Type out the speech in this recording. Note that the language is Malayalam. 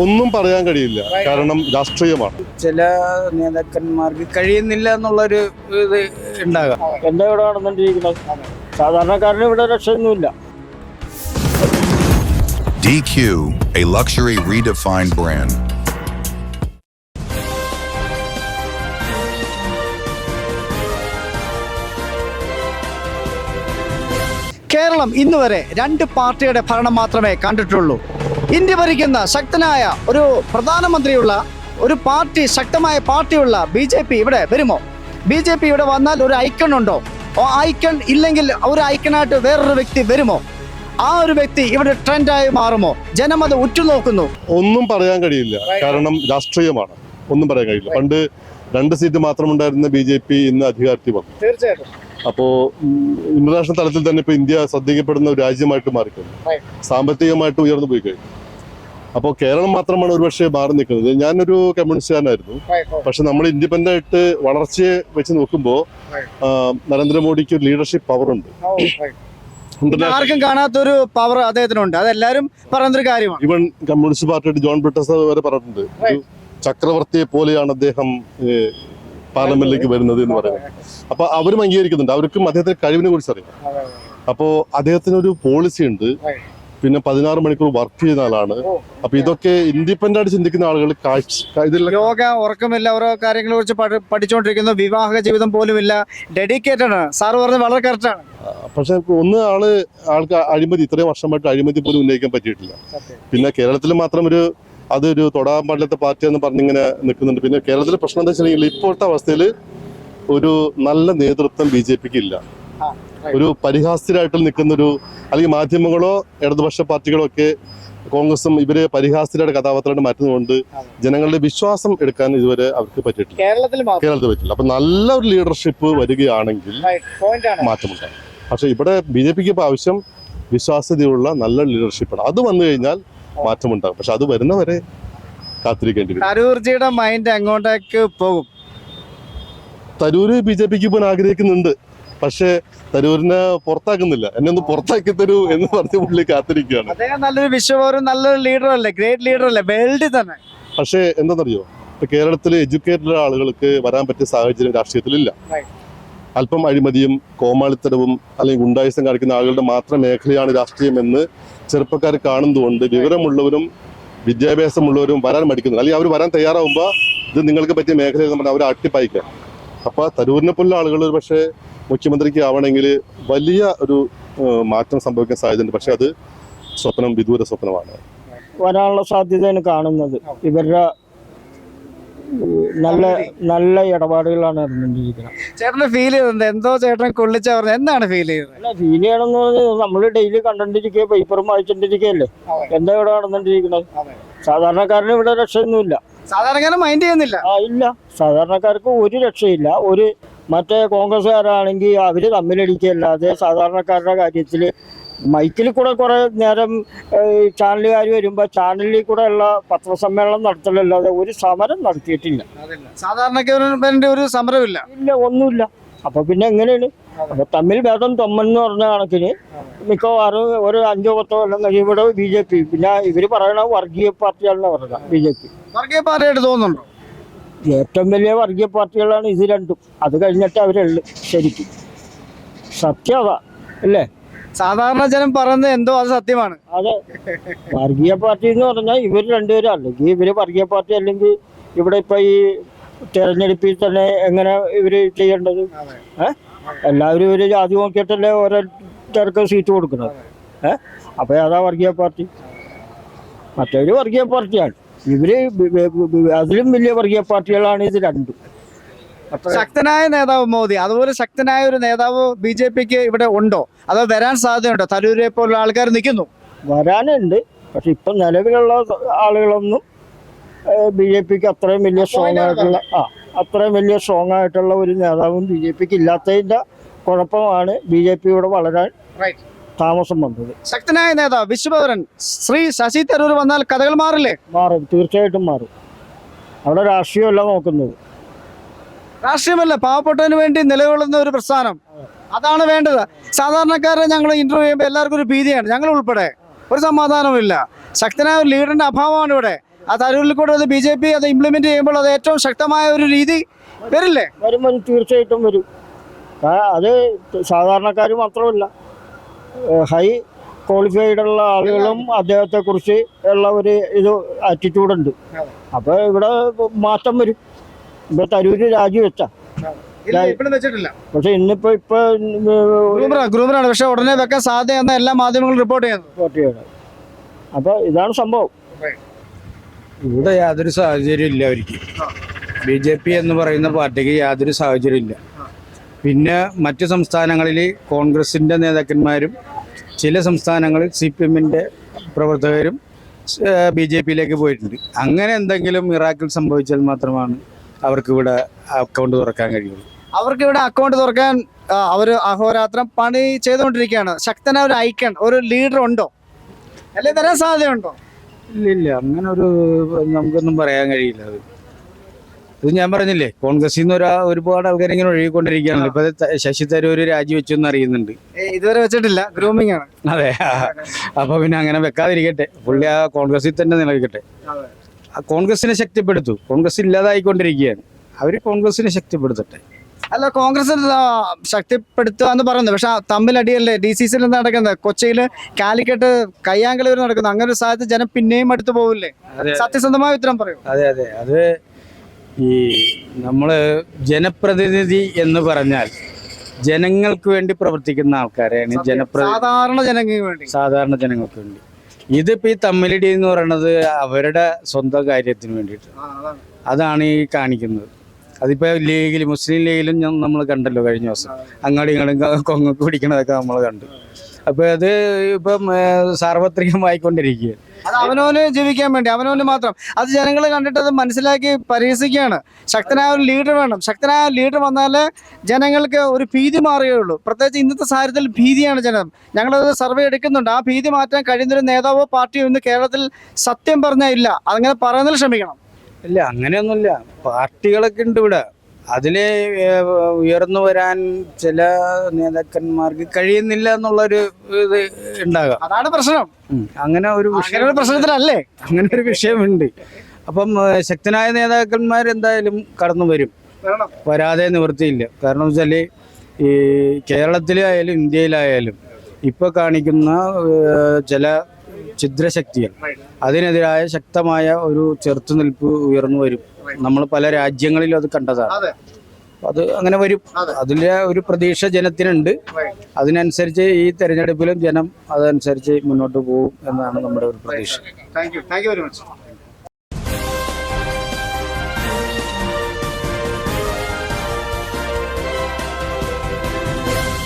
ഒന്നും പറയാൻ കഴിയില്ല. കാരണം രാഷ്ട്രീയമാണ്. ചില നേതാക്കന്മാർക്ക് കഴിയുന്നില്ല എന്നുള്ളൊരു ഇത് ഉണ്ടാകാം. എന്താ ഇവിടെ നടന്നുകൊണ്ടിരിക്കുന്നത് സാധാരണക്കാരന് ഇവിടെ രക്ഷയൊന്നുമില്ല. DQ, a luxury redefined brand. Keralam ഇന്നുവരെ രണ്ട് പാർട്ടിയുടെ ഭരണം മാത്രമേ കണ്ടിട്ടുള്ളൂ. ഇന്ത്യ ഭരിക്കുന്ന ശക്തനായ ഒരു പ്രധാനമന്ത്രിയുള്ള ഒരു പാർട്ടി ശക്തമായ പാർട്ടിയുള്ള ബി ജെ പി ഇവിടെ വരുമോ? ബി ജെ പി ഇവിടെ വന്നാൽ ഒരു ഐക്കൺ ഉണ്ടോ? ആ ഐക്കൺ ഇല്ലെങ്കിൽ ഒരു ഐക്കണായിട്ട് വേറൊരു വ്യക്തി വരുമോ? ആ ഒരു വ്യക്തി ഇവിടെ ട്രെൻഡായി മാറുമോ? ജനം അത് ഉറ്റുനോക്കുന്നു. ഒന്നും പറയാൻ കഴിയില്ല. കാരണം രാഷ്ട്രീയമാണ്. ഒന്നും പറയാൻ കഴിയില്ല. പണ്ട് രണ്ട് സീറ്റ് മാത്രമുണ്ടായിരുന്ന ബി ജെ പി ഇന്ന് അധികാരത്തിൽ വന്നു. തീർച്ചയായിട്ടും. അപ്പോ ഇന്റർനാഷണൽ തലത്തിൽ തന്നെ ഇപ്പൊ ഇന്ത്യ ശ്രദ്ധിക്കപ്പെടുന്ന ഒരു രാജ്യമായിട്ട് മാറിക്കഴിഞ്ഞു. സാമ്പത്തികമായിട്ട് ഉയർന്നു പോയി കഴിഞ്ഞു. അപ്പോൾ കേരളം മാത്രമാണ് ഒരുപക്ഷെ മാറി നിൽക്കുന്നത്. ഞാനൊരു കമ്മ്യൂണിസ്റ്റുകാരനായിരുന്നു. പക്ഷെ നമ്മൾ ഇൻഡിപെൻഡന്റ് ആയിട്ട് വളർച്ചയെ വെച്ച് നോക്കുമ്പോൾ നരേന്ദ്രമോദിക്ക് ഒരു ലീഡർഷിപ്പ് പവർ ഉണ്ട്. ഇന്റർനാഷണൽ ആർക്കും കാണാത്തൊരു പവർ അദ്ദേഹത്തിനുണ്ട്. അതെല്ലാരും പറയുന്നൊരു കാര്യമാണ്. ഇവൻ കമ്മ്യൂണിസ്റ്റ് പാർട്ടിയുടെ ജോൺ ബ്രിട്ടസ് വരെ പറഞ്ഞിട്ടുണ്ട്. ഒരു ചക്രവർത്തിയെ പോലെയാണ് അദ്ദേഹം പാർലമെന്റിലേക്ക് വരുന്നത് എന്ന് പറയുന്നത്. അപ്പൊ അവരും അംഗീകരിക്കുന്നുണ്ട്. അവർക്കും അദ്ദേഹത്തിന്റെ കഴിവിനെ കുറിച്ച് അറിയാം. അപ്പോ അദ്ദേഹത്തിന് ഒരു പോളിസി ഉണ്ട് പിന്നെ പതിനാറ് മണിക്കൂർ വർക്ക് ചെയ്യുന്ന ആളാണ് അപ്പൊ ഇതൊക്കെ ഇൻഡിപെൻഡന്റ് ആയിട്ട് ചിന്തിക്കുന്ന ആളുകൾ യോഗ ഉറക്കം യോഗ ഉറക്കമില്ല ഓരോ കാര്യങ്ങളെ കുറിച്ച് പഠിച്ചുകൊണ്ടിരിക്കുന്നു വിവാഹ ജീവിതം പോലും ഇല്ല. ഡെഡിക്കേറ്റഡ് ആണ്. സാറ് പറഞ്ഞത് വളരെ കറക്റ്റ് ആണ്. പക്ഷെ ഒന്ന് ആൾ ആൾക്ക് അഴിമതി ഇത്രയും വർഷമായിട്ട് അഴിമതി പോലും ഉന്നയിക്കാൻ പറ്റിയിട്ടില്ല. പിന്നെ കേരളത്തിൽ മാത്രം ഒരു അതൊരു തൊടാൻ പാടില്ലാത്ത പാർട്ടി എന്ന് പറഞ്ഞിങ്ങനെ നിൽക്കുന്നുണ്ട്. പിന്നെ കേരളത്തിലെ പ്രശ്നം എന്താ വെച്ചിട്ടുണ്ടെങ്കിൽ ഇപ്പോഴത്തെ അവസ്ഥയിൽ ഒരു നല്ല നേതൃത്വം ബി ജെ പിക്ക് ഇല്ല. ഒരു പരിഹാസ്യരായിട്ട് നിൽക്കുന്ന ഒരു അല്ലെങ്കിൽ മാധ്യമങ്ങളോ ഇടതുപക്ഷ പാർട്ടികളോ ഒക്കെ കോൺഗ്രസും ഇവരെ പരിഹാസ്യരായിട്ട് കഥാപാത്രമായിട്ട് മാറ്റുന്നതുകൊണ്ട് ജനങ്ങളുടെ വിശ്വാസം എടുക്കാൻ ഇതുവരെ അവർക്ക് പറ്റിയിട്ടില്ല. കേരളത്തിൽ കേരളത്തിൽ പറ്റില്ല അപ്പൊ നല്ല ഒരു ലീഡർഷിപ്പ് വരികയാണെങ്കിൽ മാറ്റമുണ്ടാകും. പക്ഷെ ഇവിടെ ബി ജെ പിക്ക് ഇപ്പൊ ആവശ്യം വിശ്വാസ്യതയുള്ള നല്ല ലീഡർഷിപ്പാണ് അത് വന്നു കഴിഞ്ഞാൽ മാറ്റമുണ്ടാകും. പക്ഷെ അത് വരുന്നവരെ കാത്തിരിക്കേണ്ടി വരും തരൂർജിയുടെ മൈൻഡ് എങ്ങോട്ടേക്ക് പോകും? തരൂര് ബി ജെ പിക്ക് പോകാൻ ആഗ്രഹിക്കുന്നുണ്ട്. പക്ഷേ തരൂരിനെ പുറത്താക്കുന്നില്ല. എന്നെ ഒന്ന് പുറത്താക്കി തരൂ എന്ന് പറഞ്ഞ് പുള്ളി കാത്തിരിക്കുകയാണ്. അദ്ദേഹം നല്ലൊരു വിശ്വപൗരൻ നല്ലൊരു ലീഡർ അല്ലേ? ഗ്രേറ്റ് ലീഡർ അല്ലേ? വേൾഡിൽ തന്നെ. പക്ഷേ എന്താണെന്നറിയോ? ഇപ്പൊ കേരളത്തിലെ എഡ്യൂക്കേറ്റഡ് ആളുകൾക്ക് വരാൻ പറ്റിയ സാഹചര്യം രാഷ്ട്രീയത്തിലില്ല. അല്പം അഴിമതിയും കോമാളിത്തരവും അല്ലെങ്കിൽ ഗുണ്ടായുസം കാണിക്കുന്ന ആളുകളുടെ മാത്രം മേഖലയാണ് രാഷ്ട്രീയം എന്ന് ചെറുപ്പക്കാർ കാണുന്നതുകൊണ്ട് വിവരമുള്ളവരും വിദ്യാഭ്യാസമുള്ളവരും വരാൻ മടിക്കുന്നില്ല അല്ലെങ്കിൽ അവർ വരാൻ തയ്യാറാവുമ്പോൾ ഇത് നിങ്ങൾക്ക് പറ്റിയ മേഖലയിൽ നമ്മൾ അവരെ അട്ടിപ്പായിക്കാം അപ്പൊ തരൂരിനെ പോലുള്ള ആളുകൾ പക്ഷേ മുഖ്യമന്ത്രിക്ക് ആവണമെങ്കിൽ വലിയ ഒരു മാറ്റം സംഭവിക്കാൻ സാധ്യതയുണ്ട്. പക്ഷെ അത് സ്വപ്നം വിദൂര സ്വപ്നമാണ്. വരാനുള്ള സാധ്യതയാണ് കാണുന്നത്. ഇവരുടെ നല്ല നല്ല ഇടപാടുകളാണ് നടന്നുകൊണ്ടിരിക്കുന്നത്. ചേട്ടന് ഫീൽ ചെയ്തത് എന്തോ ചേട്ടൻ കൊള്ളിച്ച പറഞ്ഞു എന്താണ് ഫീൽ ചെയ്തത് അല്ല ഫീൽ ചെയ്യണമെന്ന് പറഞ്ഞാൽ നമ്മൾ ഡെയിലി കണ്ടോണ്ടിരിക്കുക പേപ്പറും വായിച്ചോണ്ടിരിക്കുകയല്ലേ? എന്താ ഇവിടെ നടന്നുകൊണ്ടിരിക്കുന്നത് സാധാരണക്കാരന് ഇവിടെ രക്ഷയൊന്നുമില്ല. സാധാരണക്കാരൻ മൈൻഡ് ചെയ്യുന്നില്ല. ആ ഇല്ല. സാധാരണക്കാർക്ക് ഒരു രക്ഷയില്ല. ഒരു മറ്റേ കോൺഗ്രസ്സുകാരാണെങ്കിൽ അവർ തമ്മിലടിക്കുകയല്ലാതെ സാധാരണക്കാരുടെ കാര്യത്തിൽ മൈക്കിൽ കൂടെ കുറേ നേരം ചാനലുകാർ വരുമ്പോൾ ചാനലിൽ കൂടെ ഉള്ള പത്രസമ്മേളനം നടത്തലല്ലാതെ ഒരു സമരം നടത്തിയിട്ടില്ല. സാധാരണക്കാരന്റെ ഒരു സമരമില്ല. ഇല്ല ഒന്നുമില്ല. അപ്പൊ പിന്നെ എങ്ങനെയാണ്? അപ്പൊ തമ്മിൽ ഭേദം തൊമ്മെന്ന് പറഞ്ഞ കണക്കിന് മിക്കവാറും ഒരു അഞ്ചോ പത്തോ കൊല്ലം കഴിയുമ്പോൾ ബി ജെ പി പിന്നെ ഇവർ പറയണ വർഗീയ പാർട്ടിയാണെന്ന് പറയുക ബി ജെ പി. വർഗീയ പാർട്ടിയായിട്ട് തോന്നുന്നുണ്ടോ? ഏറ്റവും വലിയ വർഗീയ പാർട്ടികളാണ് ഇത് രണ്ടും. അത് കഴിഞ്ഞിട്ട് അവരുള്ളു ശരിക്കും. സത്യത അല്ലേ? സാധാരണ ജനം പറയുന്നത് എന്തോ അത് സത്യമാണ്. അതെ. വർഗീയ പാർട്ടി എന്ന് പറഞ്ഞാൽ ഇവർ രണ്ടുപേരും അല്ലെങ്കിൽ ഇവർ വർഗീയ പാർട്ടി അല്ലെങ്കിൽ ഇവിടെ ഇപ്പൊ ഈ തെരഞ്ഞെടുപ്പിൽ തന്നെ എങ്ങനെ ഇവർ ചെയ്യേണ്ടത്? ഏഹ് എല്ലാവരും ഇവർ ജാതി നോക്കിയിട്ടല്ലേ ഓരോരുത്തർക്ക് സീറ്റ് കൊടുക്കുന്നത്. ഏഹ് അപ്പൊ അതാ വർഗീയ പാർട്ടി. മറ്റൊരു വർഗീയ പാർട്ടിയാണ്. ഇവർ അതിലും വലിയ വർഗീയ പാർട്ടികളാണ് ഇത് രണ്ടും. ശക്തനായ നേതാവ് മോദി അതുപോലെ ശക്തനായ ഒരു നേതാവ് ബി ജെ പിക്ക് ഇവിടെ ഉണ്ടോ? അതോ വരാൻ സാധ്യതയുണ്ടോ? തരൂരെ പോലുള്ള ആൾക്കാർ നിൽക്കുന്നു? വരാനുണ്ട്. പക്ഷെ ഇപ്പൊ നിലവിലുള്ള ആളുകളൊന്നും ബി ജെ പിക്ക് അത്രയും വലിയ സ്ട്രോങ് ആയിട്ടുള്ള ആ അത്രയും വലിയ സ്ട്രോങ് ആയിട്ടുള്ള ഒരു നേതാവും ബി ജെ പിക്ക് ഇല്ലാത്തതിന്റെ കുഴപ്പമാണ് ബി ജെ പി ഇവിടെ വളരാൻ താമസം വന്നത്. ശക്തനായ നേതാവ് വിശ്വഭവരൻ ശ്രീ ശശി തരൂർ വന്നാൽ കഥകൾ മാറില്ലേ? മാറും. തീർച്ചയായിട്ടും മാറും. അവിടെ രാഷ്ട്രീയമല്ല നോക്കുന്നത്. രാഷ്ട്രീയമല്ല പാവപ്പെട്ടവന് വേണ്ടി നിലകൊള്ളുന്ന ഒരു പ്രസ്ഥാനം. അതാണ് വേണ്ടത്. സാധാരണക്കാരെ ഞങ്ങൾ ഇന്റർവ്യൂ ചെയ്യുമ്പോൾ എല്ലാവർക്കും ഒരു ഭീതിയാണ്. ഞങ്ങൾ ഉൾപ്പെടെ ഒരു സമാധാനവുമില്ല. ശക്തനായ ഒരു ലീഡറിന്റെ അഭാവമാണ് ഇവിടെ. ആ തരൂരിൽ കൂടെ അത് ബി ജെ പി അത് ഇംപ്ലിമെന്റ് ചെയ്യുമ്പോൾ അത് ഏറ്റവും ശക്തമായ ഒരു രീതി വരില്ലേ? വരും വരും. തീർച്ചയായിട്ടും വരും. അത് സാധാരണക്കാർ മാത്രമല്ല. ഹൈ ക്വാളിഫൈഡ് ഉള്ള ആളുകളും അദ്ദേഹത്തെ കുറിച്ച് ഉള്ള ഒരു ഇത് ആറ്റിറ്റ്യൂഡ് ഉണ്ട്. അപ്പൊ ഇവിടെ മാറ്റം വരും. ഇപ്പൊ തരൂര് രാജിവെച്ച ഇല്ല ഇപ്പോഴും വെച്ചിട്ടില്ല. പക്ഷെ ഇന്നിപ്പോ ഇപ്പൊ ഗ്രൂമറാണ് ഗ്രൂമറാണ്. പക്ഷെ ഉടനെ വെക്കാൻ സാധ്യത എല്ലാ മാധ്യമങ്ങളും റിപ്പോർട്ട് ചെയ്യുന്നത് റിപ്പോർട്ട് ചെയ്യണം. അപ്പൊ ഇതാണ് സംഭവം. ഇവിടെ യാതൊരു സാഹചര്യം ഇല്ല അവർക്ക്. ബി ജെ പി എന്ന് പറയുന്ന പാർട്ടിക്ക് യാതൊരു സാഹചര്യം ഇല്ല. പിന്നെ മറ്റ് സംസ്ഥാനങ്ങളിൽ കോൺഗ്രസിന്റെ നേതാക്കന്മാരും ചില സംസ്ഥാനങ്ങളിൽ സി പി എമ്മിന്റെ പ്രവർത്തകരും ബി ജെ പിയിലേക്ക് പോയിട്ടുണ്ട്. അങ്ങനെ എന്തെങ്കിലും മിറാക്കിൾ സംഭവിച്ചാൽ മാത്രമാണ് അവർക്ക് ഇവിടെ അക്കൗണ്ട് തുറക്കാൻ കഴിയുള്ളൂ. അവർക്ക് ഇവിടെ അക്കൗണ്ട് തുറക്കാൻ അവർ അഹോരാത്രം പണി ചെയ്തുകൊണ്ടിരിക്കുകയാണ്. ശക്തനായ ഒരു ഐക്കൺ ഒരു ലീഡർ ഉണ്ടോ? അല്ലെ തരാൻ സാധ്യതയുണ്ടോ? ഇല്ല ഇല്ല അങ്ങനെ ഒരു നമുക്കൊന്നും പറയാൻ കഴിയില്ല അത്. ഇത് ഞാൻ പറഞ്ഞില്ലേ കോൺഗ്രസിൽ നിന്ന് ഒരാ ഒരുപാട് ആൾക്കാർ ഇങ്ങനെ ഒഴുകിക്കൊണ്ടിരിക്കുകയാണല്ലോ ഇപ്പൊ ശശി തരൂര് രാജിവെച്ചു എന്ന് അറിയുന്നുണ്ട് ഇതുവരെ വെച്ചിട്ടില്ല ഗ്രൂമിംഗ് ആണ്. അതെ അപ്പൊ പിന്നെ അങ്ങനെ വെക്കാതിരിക്കട്ടെ. പുള്ളി ആ കോൺഗ്രസിൽ തന്നെ നിലനിൽക്കട്ടെ. കോൺഗ്രസിനെ ശക്തിപ്പെടുത്തു. കോൺഗ്രസ് ഇല്ലാതായിക്കൊണ്ടിരിക്കുകയാണ്. അവർ കോൺഗ്രസിനെ ശക്തിപ്പെടുത്തട്ടെ. അല്ല കോൺഗ്രസ് ശക്തിപ്പെടുത്തുക എന്ന് പറയുന്നത്? പക്ഷെ തമ്മിലടിയല്ലേ? ഡി സി സിയിൽ നടക്കുന്നത്? കൊച്ചിയിൽ കാലിക്കറ്റ് വരെ നടക്കുന്നത് അങ്ങനെ ഒരു സാധ്യത ജനം പിന്നെയും അടുത്ത് പോകില്ലേ. സത്യസന്ധമായ ഉത്തരം പറയും. അതെ അതെ. അത് ഈ നമ്മൾ ജനപ്രതിനിധി എന്ന് പറഞ്ഞാൽ ജനങ്ങൾക്ക് വേണ്ടി പ്രവർത്തിക്കുന്ന ആൾക്കാരെയാണ് ജനപ്രതി സാധാരണ ജനങ്ങൾക്ക് വേണ്ടി. സാധാരണ ജനങ്ങൾക്ക് വേണ്ടി. ഇതിപ്പോ ഈ തമ്മിലടി എന്ന് പറയുന്നത് അവരുടെ സ്വന്തം കാര്യത്തിന് വേണ്ടിയിട്ട്. അതാണ്. ഈ കാണിക്കുന്നത്. അതിപ്പോ ലീഗിൽ മുസ്ലിം ലീഗിലും നമ്മൾ കണ്ടല്ലോ കഴിഞ്ഞ ദിവസം. അങ്ങോട്ടും ഇങ്ങോട്ടും കൊങ്ങൊക്കെ പിടിക്കണതൊക്കെ നമ്മൾ കണ്ടു. അപ്പൊ അത് ഇപ്പം സാർവത്രികമായിക്കൊണ്ടിരിക്കുക അത് അവനവന് ജീവിക്കാൻ വേണ്ടി അവനവന് മാത്രം. അത് ജനങ്ങൾ കണ്ടിട്ട് അത് മനസ്സിലാക്കി പരിഹസിക്കുകയാണ് ശക്തനായ ഒരു ലീഡർ വേണം. ശക്തനായ ലീഡർ വന്നാലേ ജനങ്ങൾക്ക് ഒരു ഭീതി മാറുകയുള്ളൂ. പ്രത്യേകിച്ച് ഇന്നത്തെ സാഹചര്യത്തിൽ ഭീതിയാണ് ജനം. ഞങ്ങളത് സർവേ എടുക്കുന്നുണ്ട്. ആ ഭീതി മാറ്റാൻ കഴിയുന്നൊരു നേതാവോ പാർട്ടിയോ ഇന്ന് കേരളത്തിൽ സത്യം പറഞ്ഞാൽ ഇല്ല. അതങ്ങനെ പറയുന്നതിൽ ശ്രമിക്കണം. ഇല്ല അങ്ങനെയൊന്നുമില്ല. പാർട്ടികളൊക്കെ ഉണ്ട് ഇവിടെ. ഏഹ്, ഉയർന്നു വരാൻ ചില നേതാക്കന്മാർക്ക് കഴിയുന്നില്ല എന്നുള്ളൊരു ഇത് ഉണ്ടാകാം. അതാണ് പ്രശ്നം. അങ്ങനെ ഒരു പ്രശ്നത്തിലല്ലേ? അങ്ങനെ ഒരു വിഷയമുണ്ട്. അപ്പം ശക്തനായ നേതാക്കന്മാർ എന്തായാലും കടന്നു വരും. വരാതെ നിവൃത്തിയില്ല. കാരണം വെച്ചാൽ ഈ കേരളത്തിലായാലും ഇന്ത്യയിലായാലും ഇപ്പോൾ കാണിക്കുന്ന ചില ഛിദ്രശക്തികൾ അതിനെതിരായ ശക്തമായ ഒരു ചെറുത്തുനിൽപ്പ് ഉയർന്നു വരും. നമ്മൾ പല രാജ്യങ്ങളിലും അത് കണ്ടതാണ്. അതെ. അങ്ങനെ വരും. അതിലെ ഒരു പ്രതീക്ഷ ജനത്തിനുണ്ട്. അതിനനുസരിച്ച് ഈ തെരഞ്ഞെടുപ്പിലും ജനം അതനുസരിച്ച് മുന്നോട്ട് പോകും എന്നാണ് നമ്മുടെ ഒരു പ്രതീക്ഷ. Thank you thank you very much